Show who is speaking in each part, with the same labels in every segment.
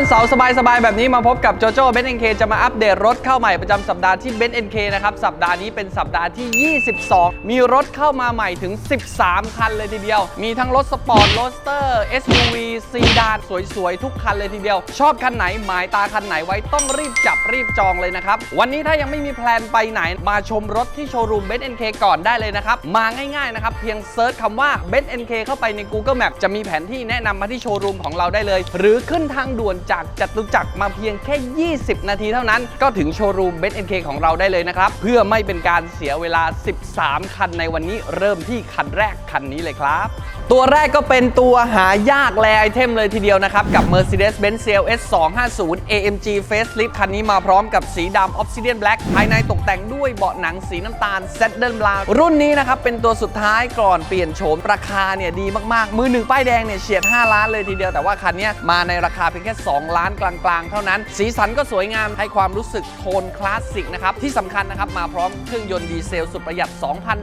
Speaker 1: วันเสาร์สบายๆ แบบนี้มาพบกับโจโจ้เบนซ์เคจะมาอัปเดตรถเข้าใหม่ประจำสัปดาห์ที่เบนซ์เคนะครับ สัปดาห์นี้เป็นสัปดาห์ที่ 22 มีรถเข้ามาใหม่ถึง 13 คันเลยทีเดียว มีทั้งรถสปอร์ตโรสเตอร์ SUV ซีดานสวยๆ ทุกคันเลยทีเดียว ชอบคันไหน หมายตาคันไหนไว้ต้องรีบจับรีบจองเลยนะครับ วันนี้ถ้ายังไม่มีแพลนไปไหนมาชมรถที่โชว์รูมเบนซ์ก่อนได้เลยนะครับมาง่ายๆนะครับเพียงเซิร์ชคำว่าเบนซ์เข้าไปใน Google Map จะมีแผนที่แนะนำมาที่โชว์รูมของเราได้เลย หรือขึ้นทางด่วนจากจตุจักรมาเพียงแค่ 20 นาทีเท่านั้น ก็ถึงโชว์รูมเบนซ์ของเราได้เลยนะครับ เพื่อไม่เป็นการเสียเวลา 13 คันในวันนี้เริ่มที่คันแรกคันนี้เลยครับ ตัวแรกก็เป็นตัวหายากแลไอเทมเลยทีเดียวนะครับ กับ Mercedes-Benz CLS 250 AMG Facelift คันนี้มาพร้อมกับสีดำ Obsidian Black ภายในตกแต่งด้วยเบาะหนังสีน้ำตาล Saddle Brown รุ่นนี้นะครับ เป็นตัวสุดท้ายก่อนเปลี่ยนโฉมราคาเนี่ยดีมากๆ มือหนึ่งป้ายแดงเนี่ยเฉียด 5 ล้านเลยทีเดียวแต่ว่าคันนี้มาในราคาเพียงแค่ 2ล้านกลางๆ เท่านั้น สีสันก็สวยงามให้ความรู้สึกโทนคลาสสิกนะครับ ที่สำคัญนะครับ มาพร้อมเครื่องยนต์ดีเซลสุดประหยัด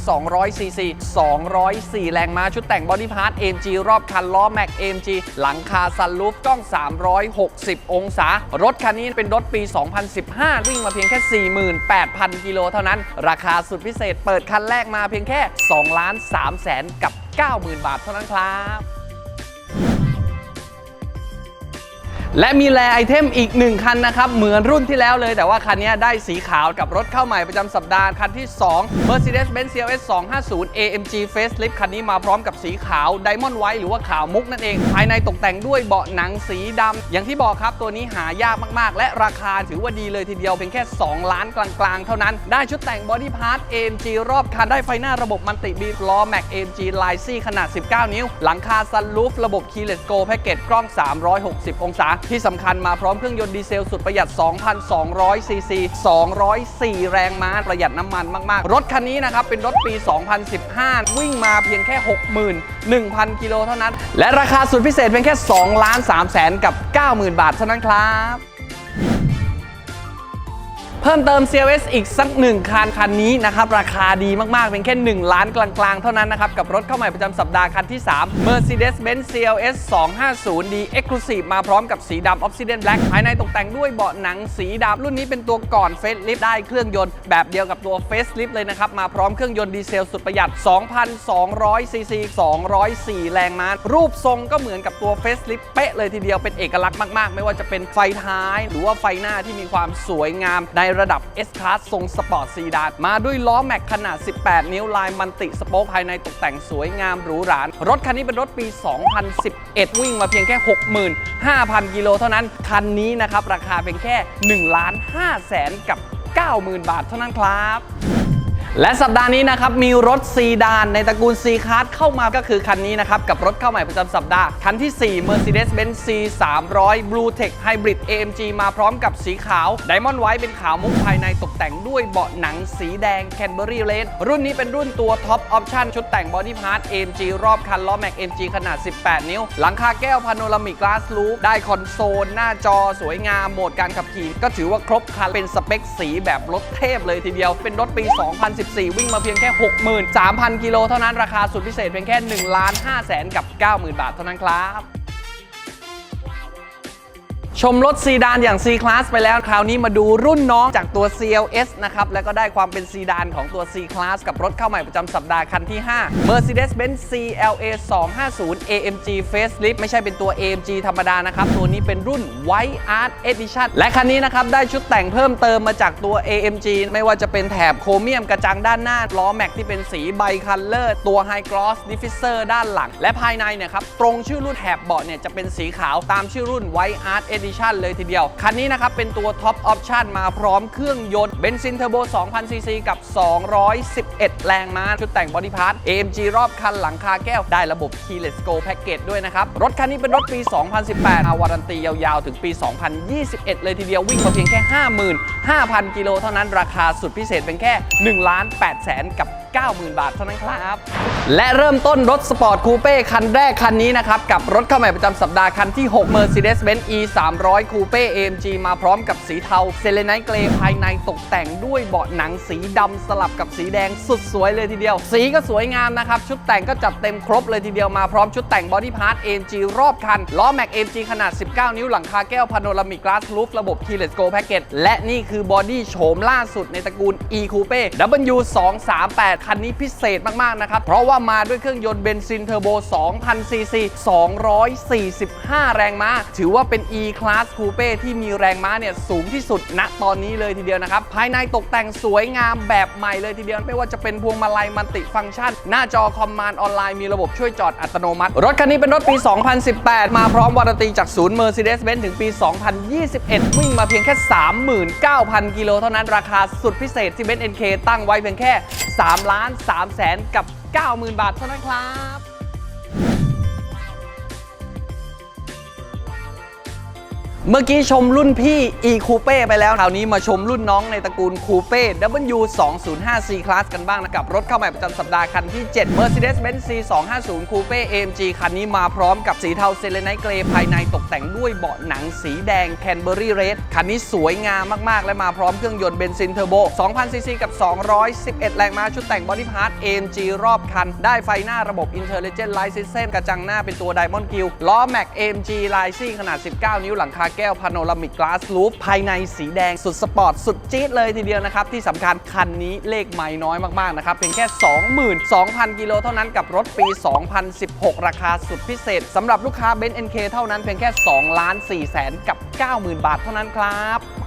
Speaker 1: 2,200 ซีซี 204 แรงม้าชุดแต่งบอดี้พาร์ท AMG รอบคันล้อแม็ก AMG หลังคาซันรูฟกล้อง 360 องศา รถคันนี้เป็นรถปี 2015 วิ่งมาเพียงแค่ 48,000 กิโลเท่านั้น ราคาสุดพิเศษเปิดคันแรกมาเพียงแค่2ล้าน3แสนกับ 90,000 บาทเท่านั้นครับ และมีแลไอเทมอีก 1 คันนะครับ เหมือนรุ่นที่แล้วเลย แต่ว่าคันนี้ได้สีขาวกับรถเข้าใหม่ประจำสัปดาห์ คันที่ 2 Mercedes-Benz CLS 250 AMG Facelift คันนี้มาพร้อมกับสีขาว Diamond White หรือว่าขาวมุกนั่นเอง ภายในตกแต่งด้วยเบาะหนังสีดำ อย่างที่บอกครับตัวนี้หายากมากๆ และราคาถือว่าดีเลยทีเดียวเพียงแค่ 2 ล้านกลางๆ เท่านั้น ได้ชุดแต่งบอดี้พาร์ท AMG รอบคันได้ไฟหน้าระบบมันติบีล้อ Mac AMG l i ซี่ขนาด 19 นิ้ว หลังคาซันรูฟระบบ Keyless Go แพ็กเกจกล้อง 360 องศาที่สำคัญมาพร้อมเครื่องยนต์ดีเซลสุดประหยัด 2,200 ซีซี 204 แรงม้าประหยัดน้ำมันมาก ๆ รถคันนี้นะครับ เป็นรถปี 2015 วิ่งมาเพียงแค่ 61,000 กิโลเท่านั้น และราคาสุดพิเศษเพียงแค่ 2 ล้าน3แสนกับ 90,000 บาทเท่านั้นครับ เพิ่มเติม CLS อีกสักหนึ่งคันคันนี้นะครับ ราคาดีมากๆเพียงแค่ 1 ล้านกลางๆ เท่านั้นนะครับ กับรถเข้าใหม่ประจำสัปดาห์คันที่ 3 Mercedes-Benz CLS 250D Exclusive มาพร้อมกับสีดำ Obsidian Black ภายในตกแต่งด้วยเบาะหนังสีดำรุ่นนี้เป็นตัวก่อน Facelift ได้เครื่องยนต์แบบเดียวกับตัว Facelift เลยนะครับ มาพร้อมเครื่องยนต์ดีเซลสุดประหยัด 2,200 ซีซี 204 แรงม้า รูปทรงก็เหมือนกับตัว Facelift เป๊ะเลยทีเดียวเป็นเอกลักษณ์มากๆ ไม่ว่าจะเป็นไฟท้าย หรือว่าไฟหน้าที่มีความสวยงามในระดับ S Class ทรงสปอร์ตซีดานมาด้วยล้อแม็กขนาด 18 นิ้วลายมันติสโป๊กภายในตกแต่งสวยงามหรูหรารถคันนี้เป็นรถปี 2011 วิ่งมาเพียงแค่ 65,000 กิโลเท่านั้น คันนี้นะครับ ราคาเป็นแค่1ล้าน5แสนกับ 90,000 บาทเท่านั้นครับ และสัปดาห์นี้นะครับมีรถซีดานในตระกูล C Class เข้ามาก็คือคันนี้นะครับ กับรถเข้าใหม่ประจำสัปดาห์ คันที่ 4 Mercedes-Benz C 300 Blue Tech Hybrid AMG มาพร้อมกับสีขาว Diamond White เป็นขาวมุกภายในตกแต่งด้วยเบาะหนังสีแดง Canberry Red รุ่นนี้เป็นรุ่นตัว Top Option ชุดแต่ง Body Part AMG รอบคันล้อ Mac AMG ขนาด 18 นิ้ว หลังคาแก้วพาโนรามิก Glass Roof ได้คอนโซลหน้าจอสวยงามโหมดการขับขี่ ก็ถือว่าครบคันเป็นสเปคสีแบบรถเทพเลยทีเดียวเป็นรถปี2014 วิ่งมาเพียงแค่ 63,000 กิโลเท่านั้นราคาสุดพิเศษเพียงแค่1ล้าน5แสนกับ 90,000 บาทเท่านั้นครับ ชมรถซีดานอย่าง C Class ไปแล้วคราวนี้มาดูรุ่นน้องจากตัว CLS นะครับ แล้วก็ได้ความเป็นซีดานของตัว C Class กับรถเข้าใหม่ประจำสัปดาห์คันที่ 5 Mercedes-Benz CLA 250 AMG Facelift ไม่ใช่เป็นตัว AMG ธรรมดานะครับ ตัวนี้เป็นรุ่น White Art Edition และคันนี้นะครับ ได้ชุดแต่งเพิ่มเติมมาจากตัว AMG ไม่ว่าจะเป็นแถบโครเมียมกระจังด้านหน้า ล้อแม็กที่เป็นสีไบคัลเลอร์ตัว High Gloss Diffuser ด้านหลัง และภายในเนี่ยครับตรงชื่อรุ่นแถบเบาะเนี่ยจะเป็นสีขาวตามชื่อรุ่น White Art Edition เลยทีเดียว คันนี้นะครับเป็นตัว Top Option มาพร้อมเครื่องยนต์เบนซินเทอร์โบ 2000 ซีซีกับ 211 แรงม้าชุดแต่งบอดี้พาร์ท AMG รอบคันหลังคาแก้วได้ระบบ Keyless Go Package ด้วยนะครับ รถคันนี้เป็นรถปี 2018 อาวารันตียาวๆ ถึงปี 2021 เลยทีเดียววิ่งมาเพียงแค่ 55,000 กิโลเท่านั้นราคาสุดพิเศษเป็นแค่1ล้าน8แสนกับ 90,000 บาทเท่านั้นครับ และเริ่มต้นรถสปอร์ตคูเป้คันแรกคันนี้นะครับ กับรถเข้าใหม่ประจำสัปดาห์คันที่ 6 Mercedes-Benz E 300 Coupe AMG มาพร้อมกับสีเทาเซเลไนเกรภายในตกแต่งด้วยเบาะหนังสีดำสลับกับสีแดงสุดสวยเลยทีเดียว สีก็สวยงามนะครับ ชุดแต่งก็จัดเต็มครบเลยทีเดียวมาพร้อมชุดแต่งบอดี้พาร์ท AMG รอบคันล้อแม็ก AMG ขนาด 19 นิ้วหลังคาแก้วพาโนรามิกกลาสลูฟระบบ Keyless Go Package และนี่คือบอดี้โฉมล่าสุดในตระกูล E Coupe W238 คันนี้พิเศษมากๆนะครับ เพราะว่ามาด้วยเครื่องยนต์เบนซินเทอร์โบ 2,000 ซีซี 245 แรงม้า ถือว่าเป็น E Class Coupe ที่มีแรงม้าเนี่ยสูงที่สุดณตอนนี้เลยทีเดียวนะครับ ภายในตกแต่งสวยงามแบบใหม่เลยทีเดียว ไม่ว่าจะเป็นพวงมาลัยมันติฟังก์ชัน หน้าจอคอมมานด์ออนไลน์มีระบบช่วยจอดอัตโนมัติ รถคันนี้เป็นรถปี 2018 มาพร้อมวารันตีจากศูนย์ Mercedes-Benz ถึงปี 2021 วิ่งมาเพียงแค่ 39,000 กิโลเท่านั้นราคาสุดพิเศษที่ Benz NK ตั้งไว้เพียงแค่3ล้าน3แสนกับ 90,000 บาทเท่านั้นครับ เมื่อกี้ชมรุ่นพี่ e Coupe ไปแล้วคราวนี้มาชมรุ่นน้องในตระกูล Coupe W 2 0 5 C Class กันบ้างนะกับ รถเข้าใหม่ประจำสัปดาห์คันที่ 7 Mercedes-Benz C 2 5 0 Coupe AMG คันนี้มาพร้อมกับสีเทาเซเลไนเกรภายในตกแต่งด้วยเบาะหนังสีแดง Canberry Red คันนี้สวยงามมาก ๆ และมาพร้อมเครื่องยนต์เบนซินเทอร์โบ2,000ซีซีกับ 211 แรงม้าชุดแต่งบอดี้พาร์ท AMG รอบคัน ได้ไฟหน้าระบบ Intelligent Light System กระจังหน้าเป็นตัว Diamond grill ล้อ Mac AMG ลายซี่ขนาด 19 นิ้วหลังคาแก้วพาโนรามิกกลาสลูปภายในสีแดงสุดสปอร์ต สุดจี๊ดเลยทีเดียวนะครับ ที่สำคัญคันนี้เลขไม่น้อยมาก ๆ นะครับ เพียงแค่ 22,000 กิโลเท่านั้นกับรถปี 2016 ราคาสุดพิเศษสำหรับลูกค้าเบนซ์เอ็นเท่านั้นเพียงแค่2ล้าน4แสนกับ 90,000 บาทเท่านั้นครับ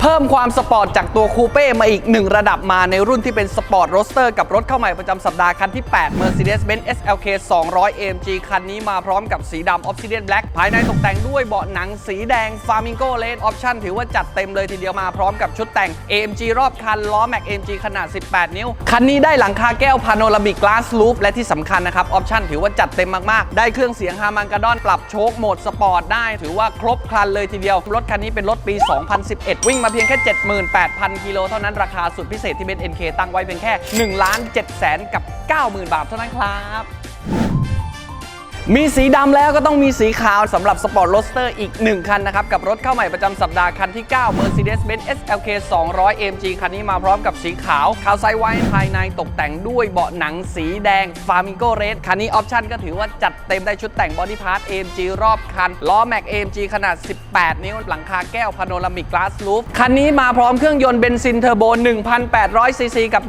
Speaker 1: เพิ่มความสปอร์ตจากตัวคูเป้มาอีก1ระดับมาในรุ่นที่เป็นสปอร์ตโรสเตอร์กับรถเข้าใหม่ประจำสัปดาห์คันที่ 8 Mercedes-Benz SLK 200 AMG คันนี้มาพร้อมกับสีดำ Obsidian Black ภายในตกแต่งด้วยเบาะหนังสีแดง Flamingo Red Option ถือว่าจัดเต็มเลยทีเดียวมาพร้อมกับชุดแต่ง AMG รอบคันล้อ Mac AMG ขนาด 18 นิ้ว คันนี้ได้หลังคาแก้ว Panoramic Glass Roof และที่สำคัญนะครับออปชั่นถือว่าจัดเต็มมากๆ ได้เครื่องเสียงฮามันกาดอนปรับโชคโหมดสปอร์ตได้ ถือว่าครบครันเลยทีเดียวรถคันนี้เป็นรถปี 2011 วิ่งมาพียงแค่ 78,000 กิโลเท่านั้นราคาสุดพิเศษที่เป็น NK ตั้งไว้เพียงแค่ 1 ล้าน7แสนกับ 90,000 บาทเท่านั้นครับ มีสีดำแล้วก็ต้องมีสีขาวสำหรับสปอร์ตโรสเตอร์อีก 1 คันนะครับ กับรถเข้าใหม่ประจำสัปดาห์คันที่ 9 Mercedes-Benz SLK 200 AMG คันนี้มาพร้อมกับสีขาวขาวไซไว้ภายในตกแต่งด้วยเบาะหนังสีแดง Flamingo Red คันนี้ออปชั่นก็ถือว่าจัดเต็มได้ชุดแต่งบอดี้พาร์ท AMG รอบคัน ล้อ Mac AMG ขนาด 18 นิ้ว หลังคาแก้วพาโนรามิกกลาสลูฟคันนี้มาพร้อมเครื่องยนต์เบนซินเทอร์โบ 1,800 ซีซีกับ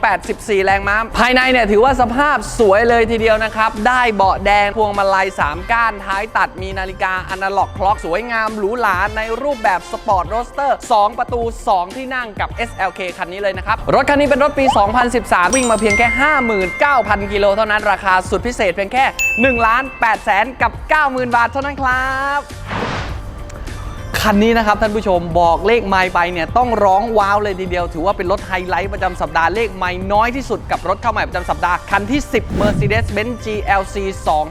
Speaker 1: 184 แรงม้าภายในเนี่ยถือว่าสภาพสวยเลยทีเดียวนะครับได้เบาะแดงพวงมาลัย 3 ก้านท้ายตัดมีนาฬิกาอนาล็อกคล็อกสวยงามหรูหราในรูปแบบสปอร์ตโรสเตอร์ 2 ประตู 2 ที่นั่งกับ SLK คันนี้เลยนะครับ รถคันนี้เป็นรถปี 2013 วิ่งมาเพียงแค่ 59,000 กิโลเท่านั้นราคาสุดพิเศษเพียงแค่1ล้าน8แสนกับ 90,000 บาทเท่านั้นครับ คันนี้นะครับท่านผู้ชมบอกเลขไมล์ไปเนี่ยต้องร้องว้าวเลยทีเดียว ถือว่าเป็นรถไฮไลท์ประจำสัปดาห์เลขไมล์น้อยที่สุดกับรถเข้าใหม่ประจำสัปดาห์ คันที่ 10 Mercedes-Benz GLC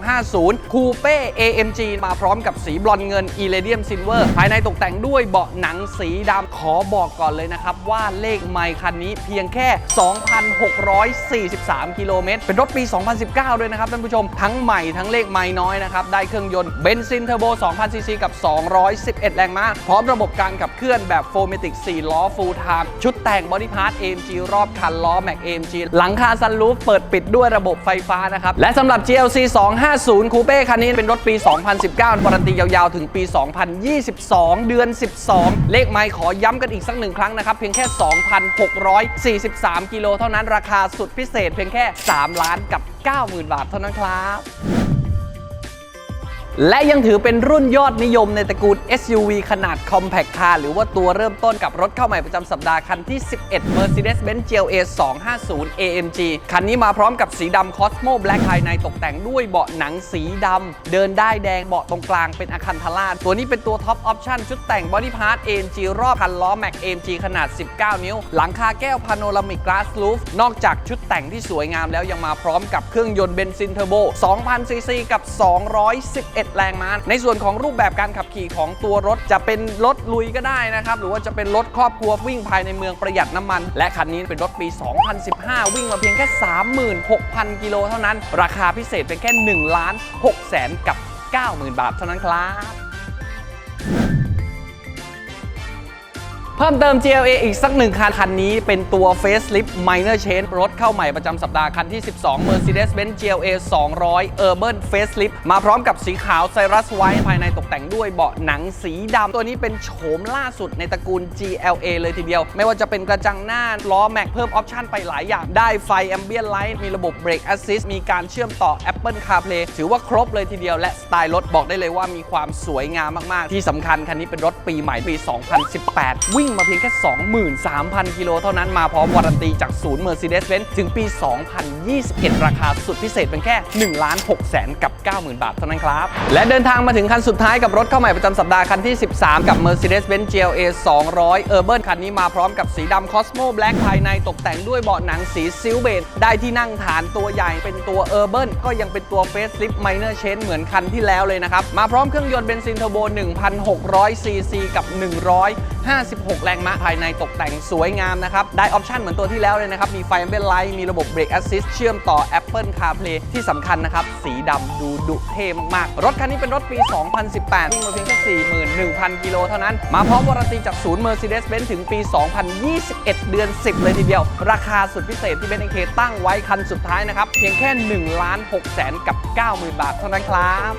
Speaker 1: 250 Coupe AMG มาพร้อมกับสีบลอนเงิน Iridium Silver ภายในตกแต่งด้วยเบาะหนังสีดำขอบอกก่อนเลยนะครับ ว่าเลขไมล์คันนี้เพียงแค่ 2,643 กิโลเมตร เป็นรถปี 2019 ด้วยนะครับท่านผู้ชมทั้งใหม่ทั้งเลขไมล์น้อยนะครับได้เครื่องยนต์เบนซินเทอร์โบ2,000ซีซีกับ 211 แรงม้าพร้อมระบบการขับเคลื่อนแบบโฟเมติก 4 ล้อ full time ชุดแต่งบอดี้พาร์ท AMG รอบคันล้อ Mac AMG หลังคาซันรูฟเปิดปิดด้วยระบบไฟฟ้านะครับ และสำหรับ GLC 250 Coupe คันนี้เป็นรถปี 2019วารันตียาวๆ ถึงปี 2022 เดือน 12 เลขไมล์ขอย้ำกันอีกสักหนึ่งครั้งนะครับ เพียงแค่ 2,643 กิโลเท่านั้นราคาสุดพิเศษเพียงแค่ 3 ล้านกับ 90,000 บาทเท่านั้นครับ และยังถือเป็นรุ่นยอดนิยมในตระกูล SUV ขนาด Compact Car หรือว่าตัวเริ่มต้นกับรถเข้าใหม่ประจำสัปดาห์คันที่ 11 Mercedes-Benz GLA 250 AMG คันนี้มาพร้อมกับสีดำ Cosmo Black ภายในตกแต่งด้วยเบาะหนังสีดำ เดินได้แดงเบาะตรงกลางเป็นอาคันทลาตัวนี้เป็นตัวท็อปออปชั่นชุดแต่ง Body Part AMG รอบคันล้อ Mac AMG ขนาด 19 นิ้ว หลังคาแก้ว Panoramic Glass Roof นอกจากชุดแต่งที่สวยงามแล้วยังมาพร้อมกับเครื่องยนต์เบนซินเทอร์โบ 2,000ซีซีกับ 211 11 แรงม้า ในส่วนของรูปแบบการขับขี่ของตัวรถจะเป็นรถลุยก็ได้นะครับ หรือว่าจะเป็นรถครอบครัววิ่งภายในเมืองประหยัดน้ำมัน และคันนี้เป็นรถปี 2015 วิ่งมาเพียงแค่ 36,000 กิโลเท่านั้น ราคาพิเศษเป็นแค่1ล้าน6แสนกับ 90,000 บาทเท่านั้นครับ เพิ่มเติม GLA อีกสักหนึ่งคัน คันนี้เป็นตัว Facelift Minor Change รถเข้าใหม่ประจำสัปดาห์คันที่ 12 Mercedes-Benz GLA 200 Urban Facelift มาพร้อมกับสีขาว Cyrus White ภายในตกแต่งด้วยเบาะหนังสีดำ ตัวนี้เป็นโฉมล่าสุดในตระกูล GLA เลยทีเดียว ไม่ว่าจะเป็นกระจังหน้า ล้อแม็กเพิ่มออปชั่นไปหลายอย่าง ได้ไฟ Ambient Light มีระบบ Brake Assist มีการเชื่อมต่อ Apple CarPlay ถือว่าครบเลยทีเดียว และสไตล์รถบอกได้เลยว่ามีความสวยงามมากๆ ที่สำคัญคันนี้เป็นรถปีใหม่ปี 2018 วิ่งมาเพียงแค่ 23,000 กิโลเท่านั้นมาพร้อมวารันตีจากศูนย์ Mercedes-Benz ถึงปี 2021 ราคาสุดพิเศษเป็นแค่1ล้าน6แสนกับ 90,000 บาทเท่านั้นครับ และเดินทางมาถึงคันสุดท้ายกับรถเข้าใหม่ประจำสัปดาห์คันที่ 13 กับ Mercedes-Benz GLA 200 Urban คันนี้มาพร้อมกับสีดำ Cosmo Black ภายในตกแต่งด้วยเบาะหนังสีซิลเบจได้ที่นั่งฐานตัวใหญ่เป็นตัว Urban ก็ยังเป็นตัว Facelift Minor Change เหมือนคันที่แล้วเลยนะครับมาพร้อมเครื่องยนต์เบนซินเทอร์โบ 1,600 ซีซีกับ 156แรงม้าภายในตกแต่งสวยงามนะครับ ได้ออปชันเหมือนตัวที่แล้วเลยนะครับ มีไฟ Ambient Light มีระบบ Brake Assist เชื่อมต่อ Apple CarPlay ที่สำคัญนะครับ สีดำดูดุเท่มากๆ รถคันนี้เป็นรถปี 2018วิ่งมาเพียงแค่41,000 กิโลเท่านั้น มาพร้อมวารันตีจากศูนย์ Mercedes-Benz ถึงปี 2021 เดือน 10 เลยทีเดียว ราคาสุดพิเศษที่เบนซ์เคตั้งไว้คันสุดท้ายนะครับเพียงแค่1ล้าน6แสนกับ 90,000 บาทเท่านั้นครับ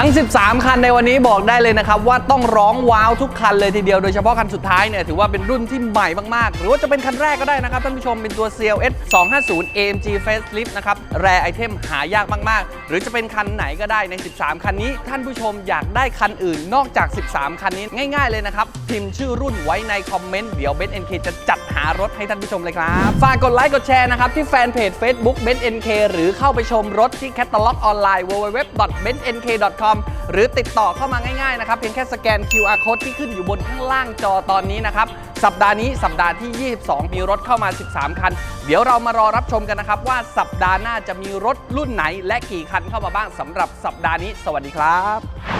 Speaker 1: ทั้ง 13 คันในวันนี้บอกได้เลยนะครับ ว่าต้องร้องว้าวทุกคันเลยทีเดียวโดยเฉพาะคันสุดท้ายเนี่ยถือว่าเป็นรุ่นที่ใหม่มากๆ หรือว่าจะเป็นคันแรกก็ได้นะครับ ท่านผู้ชมเป็นตัว CLS 250 AMG Facelift นะครับ แรไอเทมหายากมากๆ หรือจะเป็นคันไหนก็ได้ใน 13 คันนี้ ท่านผู้ชมอยากได้คันอื่นนอกจาก 13 คันนี้ง่าย ๆเลยนะครับพิมพ์ชื่อรุ่นไว้ในคอมเมนต์เดี๋ยว b e n NK จะจัดหารถให้ท่านผู้ชมเลยครับฝากกดไลค์กดแชร์นะครับที่แฟนเพจ Facebook b e n NK หรือเข้าไปชมรถที่แคตตาล็อกออนไลน์ www.bennk.com หรือติดต่อเข้ามาง่ายๆนะครับเพียงแค่สแกน QR code ที่ขึ้นอยู่บนข้างล่างจอตอนนี้นะครับสัปดาห์นี้สัปดาห์ที่ 22 มีรถเข้ามา 13 คัน เดี๋ยวเรามารอรับชมกันนะครับว่าสัปดาห์หน้าจะมีรถรุ่นไหน และกี่คันเข้ามาบ้างสำหรับสัปดาห์นี้ สวัสดีครับ